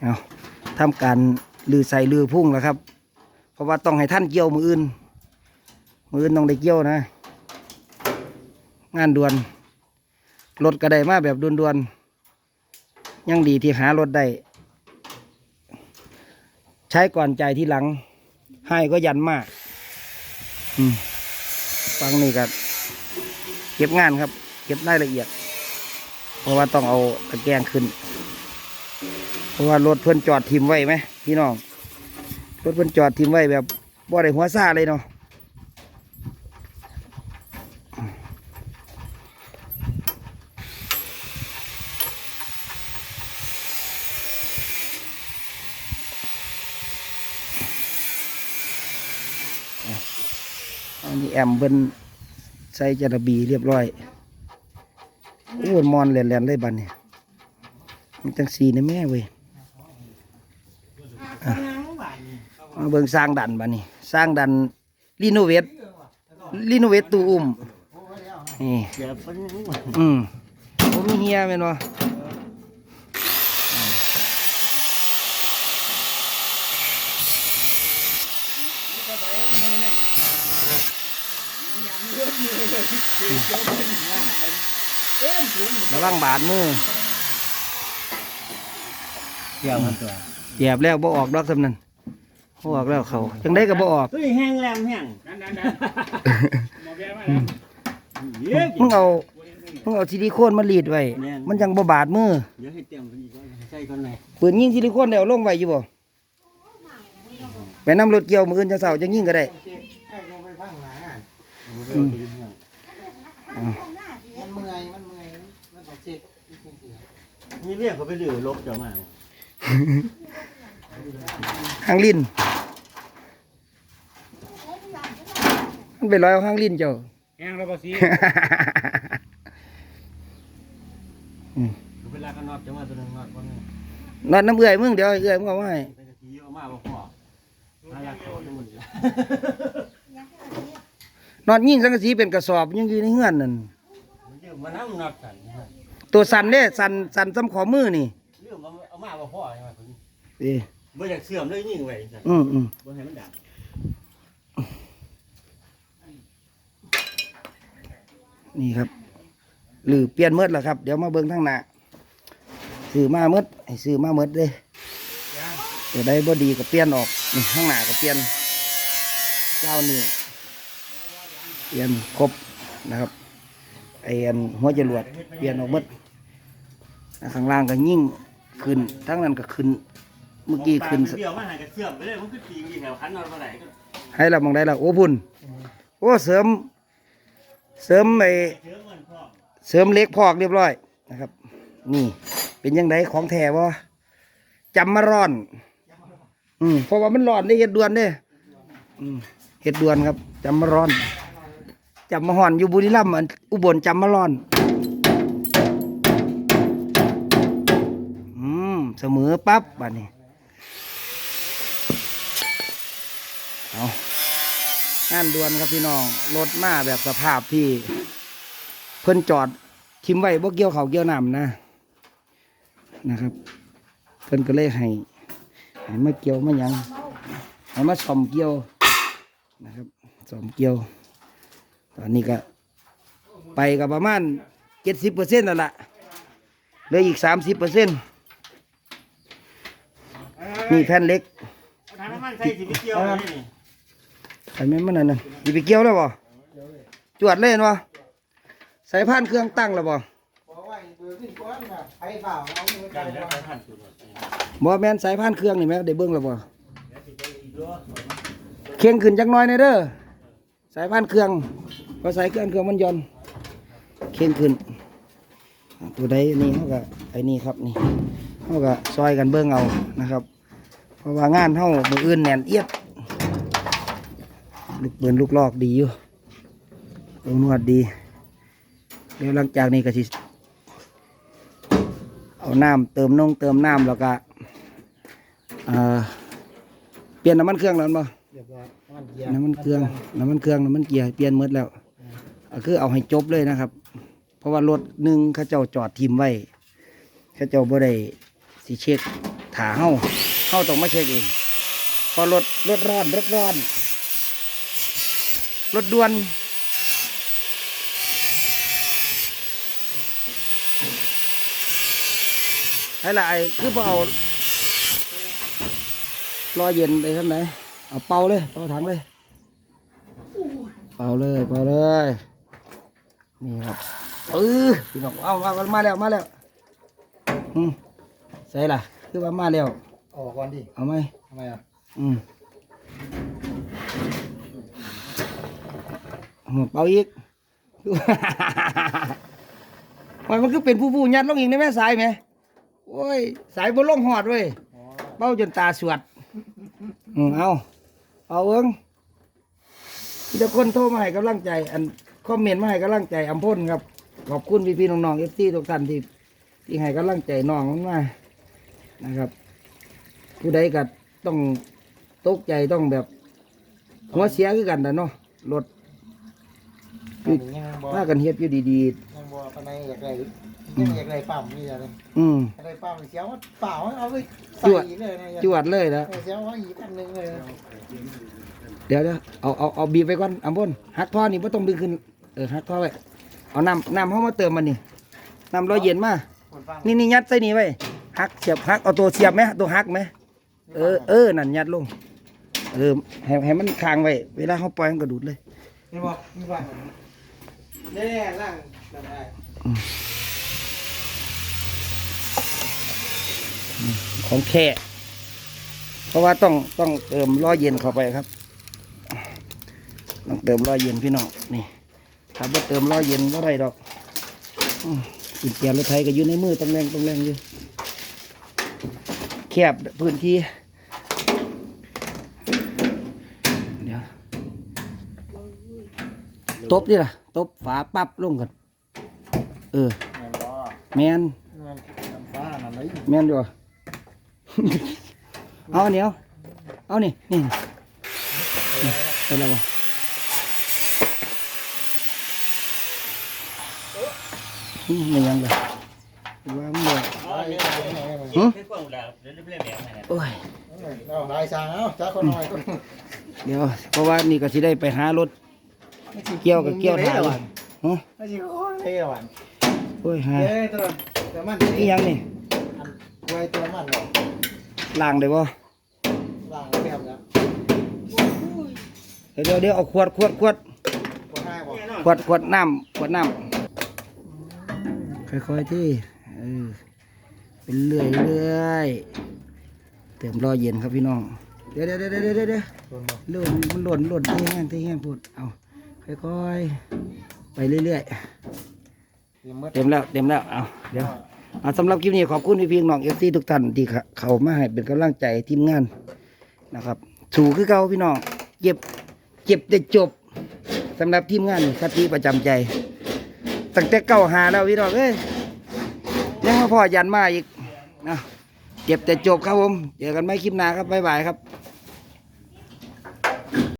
เอาทำการลือใส่ลือพุ่งแล้วครับ เพราะว่าต้องให้ท่านเกี่ยวมืออื่น มืออื่นต้องได้เกี่ยวนะ งานด่วนรถก็ได้มาแบบด่วนๆยังดีที่หารถได้ใช้ก่อนใจที่หลัง ให้ก็ยันมากฟังนี่ก็เก็บงานครับ เก็บรายละเอียด เพราะว่าต้องเอาตะแกรงขึ้น ราะว่ารถเพื่อนจอดทิมไว้ไหมพี่น้องรถเพื่อนจอดทิมไว้แบบบ่ได้หัวซาเลยเนาะอันนี้แอมเบิ้นใส่จระบีเรียบร้อยอ้ยมอนแหลนๆเลยบัดเนี่ยมันจังสีนะแม่เว้ยอะ มาเบิ่งสร้างดันบัดนี้สร้างดันรีโนเวทรีโนเวทตู้อุ้มนี่เดี๋ยวเป็นยังไงอืมผมมีเฮียแม่นบ่ระวังบาดมือเดี๋ยวมันตัวเหยียบแล้วบ่ออกดอกสำนั้นบ่ ออกแล้วเขาจังได้ก็บ่ออกเฮ้ยแห้งแรงแห้งนั่นนั่นนั่นหมอแก้มาแล้วเดี๋ยวมึงเอามึงเอาซิลิโคนมารีดไว้แม่นมันจังบ่บาดมือเดี๋ยวให้เตรียมกันอีกก่อนใส่ก่อนเลยปืนยิงซิลิโคนเดี๋ยวลงไว้อยู่บ่ไปนำรถเกี่ยวมืออื่นจะเสาจะยิงก็ได้อืมมันเมื่อยมันเมื่อยมันต้องเช็คนี่เรียกเขาไปเหลือลบเจ้ามา หางลิ้นมันไปลอยเอาหางลิ้นเจ้าแห้งแล้วก็สีเขาไปลากกันนอดเจ้ามาตัวหนึงนอดคนนึงนอนน้ำเอื่อยมึงเดี๋ยวเอื่อยมึงเอามาให้ไปกะทิเอามาบ่พอมาลักเขาทั้งหมดเลยนอนยิงสังกะสีเป็นกระสอบยังอยู่ในเฮือนนั่นมันเรื่องมันน้ำนอดกันนะฮะตัวสั่นเด้สั่นสั่นซ้ำขอมือนี่เรื่องมันเอามาบ่พอใช่ไหมคนนี้เอ้ บ่อยากเสื่อมเลยยิ่งไว้จ้ะอืมอืมบ่ให้มันดับนี่ครับหรือเปลี่ยนเมดแล้วครับ เดี๋ยวมาเบิ่งทางหน้าซื้อมาเมดให้ซื้อมาเมดเลยเดี๋ยวได้บ่ดีก็เปลี่ยนออกนี่ข้างหน้าก็เปลี่ยนเจ้านี่เปลี่ยนครบนะครับไอ้อันหัวจรวดเปลี่ยนออกหมดอ่าข้างล่างก็ยิ่งขึ้นทั้งนั้นก็ขึ้น เมื่อกี้ขึ้นเบี้ยวมาหากันเสื่อมไปเลยมันคือปีนอยู่แถวคันนอนบ่ไหนก็ให้เรามองได้ละโอ้พุ่นโอ้เสริม เสริมไอ้เชื้อเงินพ่อเสริมเหล็กพอกเรียบร้อยนะครับ นี่ เป็นยังไงของแท้บ่จำมาร้อน อืมเพราะว่ามันร้อนได้เห็ดด่วนเด้อืมเห็ดด่วนครับจำมาร้อนจำมาห่อนอยู่บุรีรัมย์อันอุบลจำมาร้อน อืมเสมอปั๊บบัดนี้ เอางานด่วนครับพี่น้องรถมาแบบสภาพที่ เพิ่นจอดทิมไว้บ่เกี่ยวเขาเกี่ยวน้ำนะนะครับเพิ่นก็เลยให้ให้มาเกี่ยวมายังให้มาซ่อมเกี่ยวนะครับซ่อมเกี่ยว ตอนนี้ก็ ไปกับประมาณเจ็ดสิบเปอร์เซ็นต์แล้วล่ะเหลืออีกสามสิบเปอร์เซ็นต์นี่แผ่นเล็ก เอาถังน้ำมันใส่สิไปเกี่ยวเลยนี่ ใส่แม่นมันนั่นน่ะสิไปเกี่ยวแล้วบ่จวดเล่นบ่ใส่ผ่านเครื่องตั้งแล้วบ่บอกว่แบบไปเปล่าเอามือไปกันแล้วก่อนไปพันตัวบ่แม่นสายพานเครื่องนี่แม่ได้เบิ่งแล้วบ่เคียงขึ้นจักหน่อยหนอยเด้อสายพานเครื่องพอสายเครื่องเครื่องมันย่อนเคียงขึ้น ตัวใดนี่เฮาก็ไอ้นี่ครับนี่เฮาก็ซอยกันเบิ่งเอานะครับ เพราะว่างานเฮามืออื่นแน่นเอียด ลูกเบิ่นลูกลอกดีอยู่ลงนวดดี เดี๋ยวหลังจากนี้ก็สิเอาน้ำเติมนงเติมน้ำแล้วก็เอ่อเปลี่ยนน้ำมันเครื่องแล้วแม่นบ่เรียบร้อยมันเกียร์น้ำมันเครื่องน้ำมันเครื่องน้ำมันเกียร์เปลี่ยนหมดแล้วก็คือเอาให้จบเลยนะครับ เพราะว่ารถหนึ่งเขาเจ้าจอดทิมไว้เขาเจ้าบ่ได้สิเช็คถาเฮาเฮาต้องมาเช็คเองเพอรถรถร้อนรถร้อน รถด่วน ไอ้ละไอ้คือพอเอารอเย็นไปข้างไหนเอาเป่าเลย เป่าถังเลย เป่าเลย เป่าเลย นี่ครับเออพี่น้องเอาเอามาแล้ว มาแล้วอืมใส่ล่ะคือว่ามาแล้วออกก่อนดิ เอาไหมทำไมอะ อืมอืม เป่าอีกมันมันคือเป็นผู้ผู้ยัดลงอีกในแม่สายไหมโอ้ย สายบนล่องหอดเว้ยเป้าจนตาสวดอืมเอาเอาเอิงมีแต่คนโทรมาให้กำลังใจ อันคอมเมนต์มาให้กำลังใจอัมพ่นครับ ขอบคุณพี่พี่ๆน้องๆเอฟซีทุกท่านที่ที่ให้กำลังใจน้องมันมานะครับ ผู้ใดก็ต้องตกใจต้องแบบหัวเสียคือกันนะเนาะรถ ตอนนี้ยังบ่พากันเฮ็ดอยู่ดียังบ่ปานใดอยากได้ยังอยากได้ปั๊มนี่จ้ะเลยๆ อืมอยากได้ปั๊มเสียวมันเปล่าเอาไปใส่จวดเลยนะจวดเลยนะเสียวเอาอีกอันหนึงเลยนะเดี๋ยวเดี๋ยวเอาเอาเอาบีบไปก่อนอัมพ่นหักท่อนี่ไ่ต้องดึงขึ้นเออหักท่อไว้เอาน้ำน้ำเข้ามาเติมมันนี่น้ำร้อยเย็นมาคนฟังนี่นี่ยัดใส่นี่ไว้หักเสียบหักเอาตัวเสียบไหมตัวหักไหมเออเออนั่นยัดลงเออให้ให้มันค้างไว้เวลาเขาปล่อยมันก็ดูดเลยนี่บอกนี่ว่า แน่ล่างแบบไหนของแค่เพราะว่าต้องต้องเติมร้อยเย็นเข้าไปครับ ต้องเติมร้อยเย็นพี่น้องนี่ถ้าไม่เติมร้อยเย็นก็ได้ดอกอืมกุญแจรถไทยก็อยู่ในมือตรงแรงตรงแรงอยู่แคบพื้นที่เดี๋ยว ตบดิล่ะ ตบฝาปั๊บลงกันเออ แม่นบ่แมนมันน้ำฟ้านั่นเลยแม่นอยู่เอาอันเดียวเอานี่นี่นี่ไปแล้วบ่อืมไม่ยังเลยว่ามันบ่อ๋อเนี่ยหึให้กว้างแล้วเดี๋ยวจะเปลี่ยนแบบให้นะโอ้ย เอาลายสางเอาจ้าคนหน่อยคนเดี๋ยวเพราะว่านี่ก็สิได้ไปหารถ เกี่ยวกับเกี่ยวถ่ายอยู่ฮะไม่ใช่โอ้ยเท่หวานโอ้ยหาเอ้ยตัวตัวมันอีหยังนี่อันไว้ตัวมันเนาะล้างได้บ่ล่างแบบนะเดี๋ยวเดี๋ยวเอาขวดขวดขวดบ่ให้บ่ขวดขวดน้ำขวดน้ำค่อยๆที่เออเป็นเรื่อยเรื่อยเติมรอเย็นครับพี่น้อง เดี๋ยวเดี๋ยวเดี๋ยวเดี๋ยวเดี๋ยวเดี๋ยวโดนบ่หล่นมันหล่นหล่นที่แห้งที่แห้งพูดเอา ค่อยๆ ไปเรื่อยเดี๋ยวมืดๆเต็มแล้วเต็มแล้วเอาเดี๋ยวเอาสำหรับคลิปนี้ขอบคุณพี่พี่น้องเอฟซีทุกท่านที่เข้ามาให้เป็นกำลังใจทีมงานนะครับสู่คือเก่าพี่น้องเจ็บเจ็บแต่จบสำหรับทีมงานนี่คติประจำใจตั้งแต่เก้าหาแล้วพี่น้องเอ้ยยังมาพอยันมาอีกนะเจ็บแต่จบครับผมเจอกันไม่คลิปหน้าครับบ๊ายบายครับ